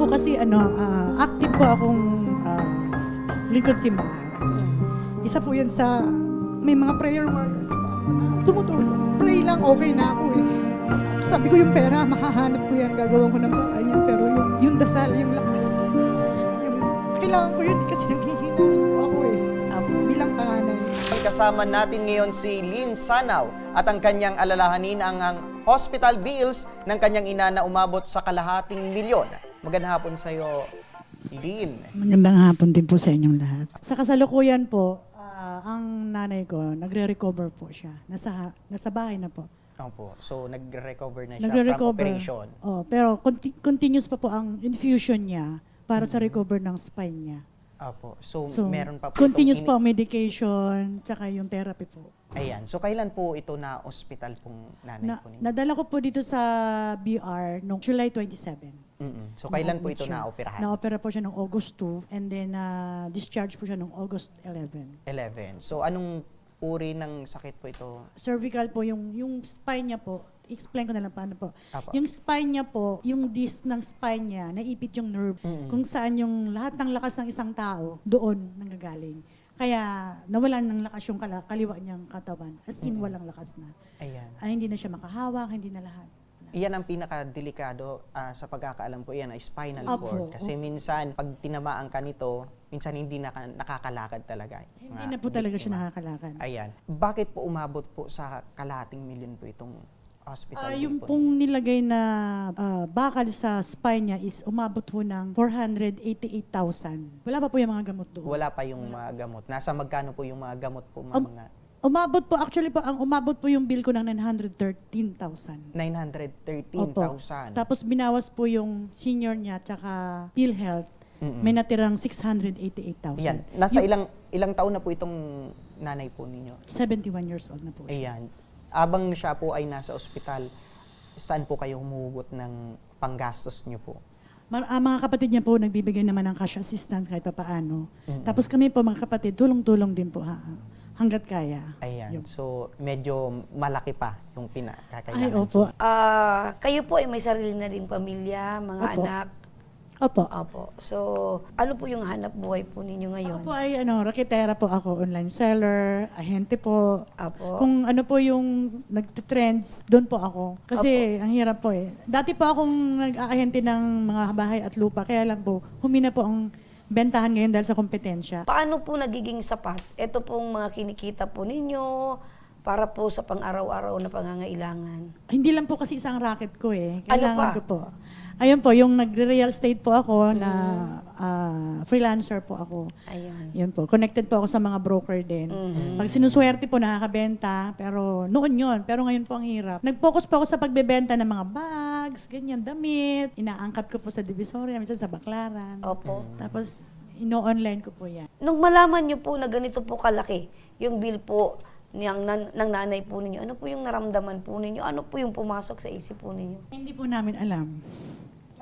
po kasi ano, ah, active po akong ah, lingkod simbahan. Isa po yan sa may mga prayer warriors pa tumutulong. Pray lang, okay na ako eh. Sabi ko yung pera, makahanap ko yan, gagawin ko ng paraan yan. Pero yung, yung dasal, yung lakas, yung, kailangan ko yun eh, kasi nanghihina po ako eh. Bilang panganay. Kasama natin ngayon si Lynn Sanaw at ang kanyang alalahanin ang, ang hospital bills ng kanyang ina na umabot sa kalahating milyon. Magandang hapon sa iyo, Lynn. Magandang hapon din po sa inyong lahat. Sa kasalukuyan po, ah, ang nanay ko, nagre-recover po siya. Nasa, nasa bahay na po. Opo. So, nagre-recover na siya from Nagre-recover. operation. Oh, pero conti- continuous pa po ang infusion niya para sa recover ng spine niya. Opo. So, So, meron pa po continuous itong po ang medication, tsaka yung therapy po. Ayan. So, kailan po ito na hospital pong nanay Na, po ninyo? nadala ko po dito sa BR noong July 27. Mm-mm. So, kailan po ito siya. na-operahan? Na-opera po siya noong August 2 and then uh, discharge po siya noong August 11. 11. So, anong uri ng sakit po ito? cervical po, yung, yung spine niya po, explain ko na lang paano po. Apo. Yung spine niya po, yung disc ng spine niya, naipit yung nerve, Mm-mm. kung saan yung lahat ng lakas ng isang tao, doon nanggagaling. Kaya nawalan ng lakas yung kala, kaliwa niyang katawan. As in, walang lakas na. Ayan. Ay, hindi na siya makahawak, hindi na lahat. Iyan ang pinakadelikado ah, sa pagkakaalam ko, iyan ay spinal Opo, cord. Kasi minsan, pag tinamaan ka nito, minsan hindi na nakakalakad talaga. Hindi mga na po talaga siya nakakalakad. Ayan. Bakit po umabot po sa kalahating milyon po itong hospital? Ah, yung po pong nilagay na ah, bakal sa spine niya is umabot po ng 488,000. Wala pa po yung mga gamot doon. Wala pa yung mga gamot. Nasa magkano po yung mga gamot po, Um, mga Umabot po, actually po, ang umabot po yung bill ko ng 913,000. 913,000. Tapos binawas po yung senior niya tsaka PhilHealth. May natirang 688,000. Ayan. Nasa ilang ilang taon na po itong nanay po ninyo? 71 years old na po siya. Ayan. Abang siya po ay nasa ospital, saan po kayo humugot ng panggastos niyo po? Mar- ah, mga kapatid niya po nagbibigay naman ng cash assistance kahit pa paano. Mm-mm. Tapos kami po mga kapatid, tulong-tulong din po ha, hanggat kaya. Ayan. Yun. So, medyo malaki pa yung Ay, pinakakailangan. opo. Ah, kayo po ay may sarili na ding pamilya, mga Opo. anak. Opo. Opo. So, ano po yung hanap buhay po ninyo ngayon? Ako po ay ano, raketera po ako, online seller, ahente po. Opo. Kung ano po yung nagtitrends, doon po ako. Kasi ang hirap po eh. Dati po akong nag-aahente ng mga bahay at lupa, kaya lang po, humina po ang bentahan ngayon dahil sa kompetensya. Paano po nagiging sapat? Ito pong mga kinikita po ninyo para po sa pang-araw-araw na pangangailangan. Hindi lang po kasi isang racket ko eh. Ano Kailangan pa? ko po. Ayun po, yung nagre-real estate po ako na ah, freelancer po ako. Ayan. Yun po. Connected po ako sa mga broker din. Mhm. Pag sinuswerte po, nakakabenta. Pero noon yun. Pero ngayon po ang hirap. Nag-focus po ako sa pagbebenta ng mga bags, ganyan, damit. Inaangkat ko po sa Divisoria, minsan sa Baclaran. Opo. Tapos, ino-online ko po yan. Nung malaman niyo po na ganito po kalaki, yung bill po niyang, nan, ng nanay po ninyo, ano po yung naramdaman po ninyo? Ano po yung pumasok sa isip po ninyo? Hindi po namin alam.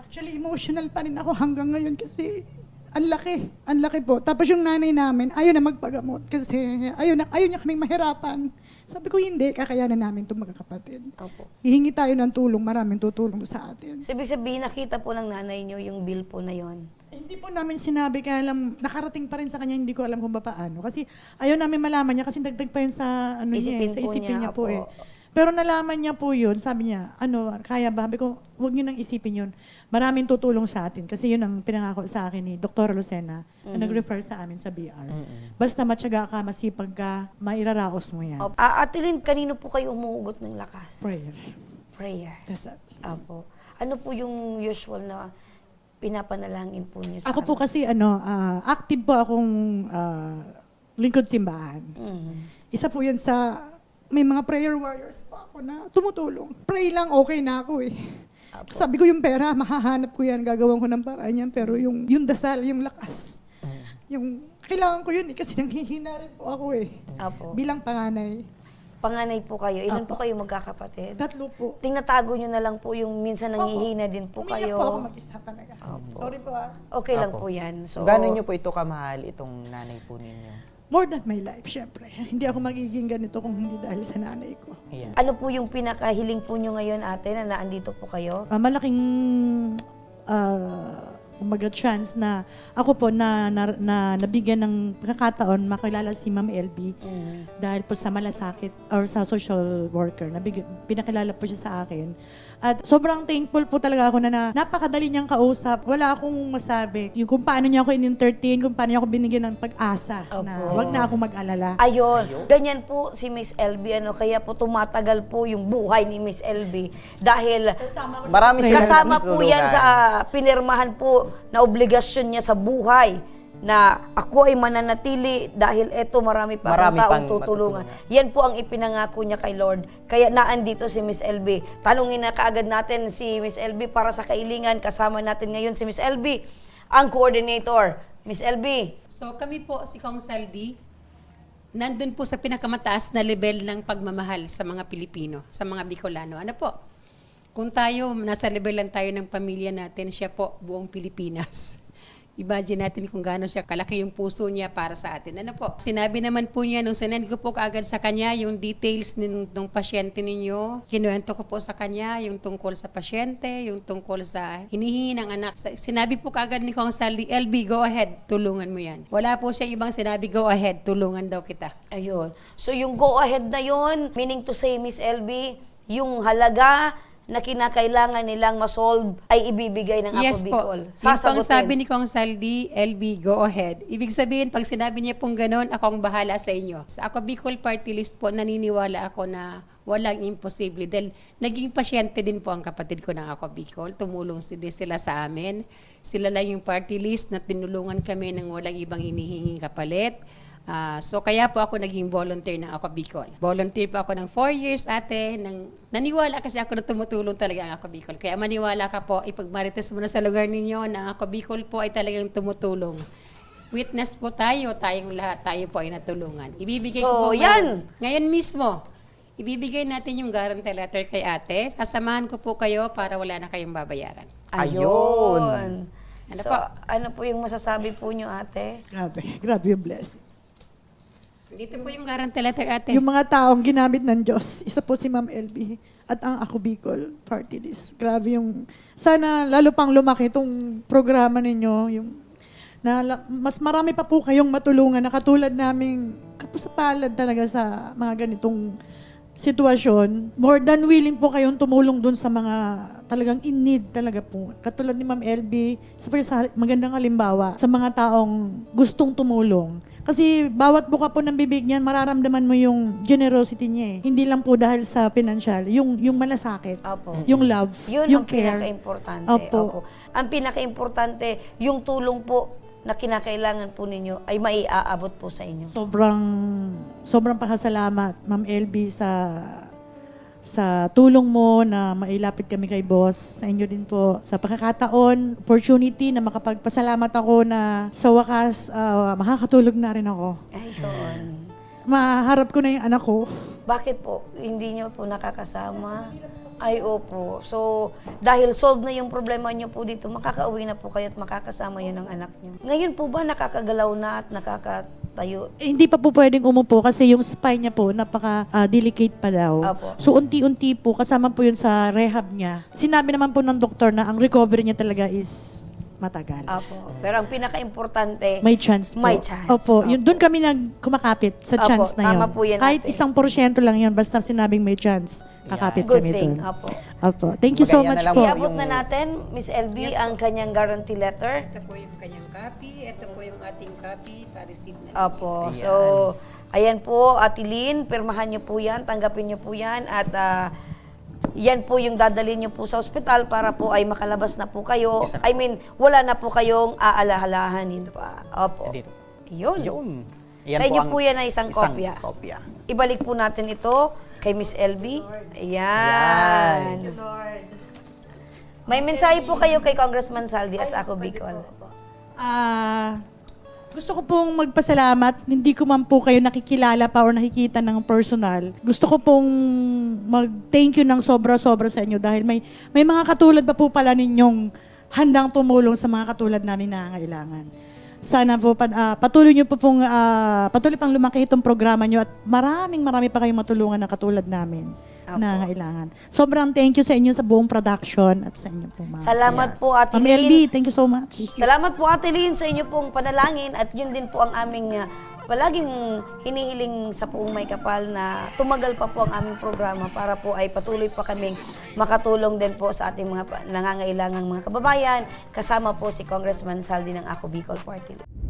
Actually, emotional pa rin ako hanggang ngayon kasi ang laki, ang laki po. Tapos yung nanay namin, ayaw na magpagamot kasi ayaw, na, ayaw niya kaming mahirapan. Sabi ko, hindi, kakayanan namin itong magkakapatid. Opo. Hihingi tayo ng tulong, maraming tutulong sa atin. So, ibig sabihin, nakita po ng nanay niyo yung bill po na yon. Hindi po namin sinabi, kaya lang nakarating pa rin sa kanya, hindi ko alam kung ba paano. Kasi ayaw namin malaman niya kasi dagdag pa yun sa, ano niya, eh, Isipin sa po isipin niya, niya, po opo. eh. Pero nalaman niya po yun, sabi niya, ano, kaya ba? Sabi ko, huwag niyo nang isipin yun. Maraming tutulong sa atin. Kasi yun ang pinangako sa akin ni Dr. Lucena, na nag-refer sa amin sa BR. Basta matyaga ka, masipag ka, mairaraos mo yan. Opo. Ah, Ate Lynn, kanino po kayo umuugot ng lakas? Prayer. Prayer. That's that. Apo. Ano po yung usual na pinapanalangin po niyo? Ako po kasi, ano, ah, active po akong ah, lingkod simbahan. Mhm. Isa po yan sa, may mga prayer warriors pa ako na tumutulong. Pray lang, okay na ako eh. Apo. Sabi ko yung pera, makahanap ko yan, gagawin ko ng paraan yan. Pero yung, yung dasal, yung lakas, yung kailangan ko yun eh, kasi nanghihina rin po ako eh. Apo. Bilang panganay. Panganay po kayo. Ilan po Apo. kayo magkakapatid? Tatlo po. Tinatago niyo na lang po yung minsan nangihina din po Umiyak kayo. po ako mag-isa talaga. Opo. Sorry po ah. Okay lang Apo. po yan. So, Gano'n niyo po ito kamahal itong nanay po ninyo? More than my life, syempre. Hindi ako magiging ganito kung hindi dahil sa nanay ko. Ayan. Ano po yung pinakahiling po niyo ngayon ate na naandito po kayo? Ah, malaking ah, kumbaga chance na ako po na, na, na nabigyan ng pagkakataon makilala si Ma'am LB dahil po sa malasakit or sa social worker. Nabigyan, pinakilala po siya sa akin. At sobrang thankful po talaga ako na, na napakadali niyang kausap. Wala akong masabi. Yung kung paano niya ako in-entertain, kung paano niya ako binigyan ng pag-asa na Opo. wag na ako mag-alala. Ayun. Ganyan po si Miss LB. Ano, kaya po tumatagal po yung buhay ni Miss LB. Dahil Marami silang kasama po yan sa pinirmahan po na obligasyon niya sa buhay na ako ay mananatili dahil eto marami pa Marami taong tutulungan. matutulungan. Yan po ang ipinangako niya kay Lord. Kaya naandito si Miss LB. Tanungin na kaagad natin si Miss LB para sa kailingan. Kasama natin ngayon si Miss LB, ang coordinator. Miss LB, So kami po si Kong Saldi, nandun po sa pinakamataas na level ng pagmamahal sa mga Pilipino, sa mga Bicolano. Ano po? Kung tayo, nasa level lang tayo ng pamilya natin, siya po buong Pilipinas. Imagine natin kung gaano siya kalaki yung puso niya para sa atin. Ano po? Sinabi naman po niya, nung sinend ko po kaagad sa kanya yung details ng, ng pasyente ninyo, kinuwento ko po sa kanya yung tungkol sa pasyente, yung tungkol sa hinihingi ng anak. Sinabi po kaagad ni Kong Sally, LB, go ahead, tulungan mo yan. Wala po siya ibang sinabi, go ahead, tulungan daw kita. Ayun. So yung go ahead na yon, meaning to say Miss LB, yung halaga na kinakailangan nilang masolve ay ibibigay ng yes Ako po. Bicol. Yun po Sasagutin. sabi ni Kong Saldi, LB, go ahead. Ibig sabihin, pag sinabi niya pong ganon, ako ang bahala sa inyo. Sa ako Bicol Party List po, naniniwala ako na walang imposible. Dahil naging pasyente din po ang kapatid ko ng ako Bicol. Tumulong din sila sa amin. Sila lang yung party list na tinulungan kami ng walang ibang inihinging kapalit. Ah, so kaya po ako naging volunteer ng Ako Bicol. Volunteer po ako ng 4 years ate. Nang, naniwala kasi ako na tumutulong talaga ang Ako Bicol. Kaya maniwala ka po, ipagmarites mo na sa lugar ninyo na Ako Bicol po ay talagang tumutulong. Witness po tayo, tayong lahat, tayo po ay natulungan. Ibibigay So, ko po yan. Ngayon, ngayon mismo, ibibigay natin yung guarantee letter kay ate. Sasamahan ko po kayo para wala na kayong babayaran. Ayun. Ano so, po? ano po yung masasabi po nyo, ate? Grabe, grabe yung blessing. Dito po yung guarantee letter ate. Yung mga taong ginamit ng Diyos, isa po si Ma'am LB at ang Ako Bicol Party List. Grabe yung, sana lalo pang lumaki itong programa ninyo, yung, na mas marami pa po kayong matulungan na katulad naming kapusapalad talaga sa mga ganitong sitwasyon. More than willing po kayong tumulong dun sa mga talagang in need talaga po. Katulad ni Ma'am LB, sa magandang halimbawa sa mga taong gustong tumulong. Kasi bawat buka po ng bibig niyan, mararamdaman mo yung generosity niya eh. Hindi lang po dahil sa financial, yung, yung malasakit, Opo. yung love, Yun yung ang care. pinaka-importante. Opo. Opo. Ang pinaka-importante, yung tulong po na kinakailangan po ninyo ay maiaabot po sa inyo. Sobrang, sobrang pasasalamat, Ma'am LB, sa sa tulong mo na mailapit kami kay boss. Sa inyo din po. Sa pagkakataon, opportunity na makapagpasalamat ako na sa wakas, ah, makakatulog na rin ako. Ayun. Maharap ko na yung anak ko. Bakit po hindi nyo po nakakasama? Ay, opo. So, dahil solve na yung problema nyo po dito, makakauwi na po kayo at makakasama nyo ng anak nyo. Ngayon po ba nakakagalaw na at nakakatayo? Eh, hindi pa po pwedeng umupo kasi yung spine niya po napaka-delicate pa daw. Apo. So unti-unti po, kasama po yun sa rehab niya. Sinabi naman po ng doktor na ang recovery niya talaga is matagal. Apo. Pero ang pinaka-importante, May chance po. May chance. Opo, Opo. yun doon kami nagkumakapit sa Opo, chance na yun. tama po yan, Kahit ate. isang porsyento lang yun, basta sinabing may chance, kakapit good kami thing. doon. Apo. Opo. Thank you so Kumbaga, yan much na lang po. Iabot yung- na natin, Miss LB, ang kanyang guarantee letter. Ito po yung kanyang copy. Ito po yung ating copy para receive na. Apo. So, ayan po, Ate Lynn, pirmahan niyo po yan, tanggapin niyo po yan, at ah, yan po yung dadalhin niyo po sa ospital para po ay makalabas na po kayo. I mean, wala na po kayong aalahalahanin pa. Opo. Dito. Yun. Yun. Sa inyo ang po yan ay isang kopya. kopya. Ibalik po natin ito kay Miss LB. Ayan. May mensahe po kayo kay Congressman Saldi at sa ako Bicol. Ah, gusto ko pong magpasalamat. Hindi ko man po kayo nakikilala pa or nakikita ng personal. Gusto ko pong mag-thank you ng sobra-sobra sa inyo dahil may may mga katulad pa po pala ninyong handang tumulong sa mga katulad namin na nangangailangan. Sana po ah, patuloy niyo po pong ah, patuloy pang lumaki itong programa niyo at maraming marami pa kayong matulungan na katulad namin na kailangan. Sobrang thank you sa inyo sa buong production at sa inyo po, ma'am. Salamat po, Ate Ma'am Lynn. LB, thank you so much. Salamat po Ate Lynn sa inyo pong panalangin at yun din po ang aming ah, palaging hinihiling sa buong may kapal na tumagal pa po ang aming programa para po ay patuloy pa kaming makatulong din po sa ating mga nangangailangang mga kababayan kasama po si Congressman Saldi ng Ako Bicol Party.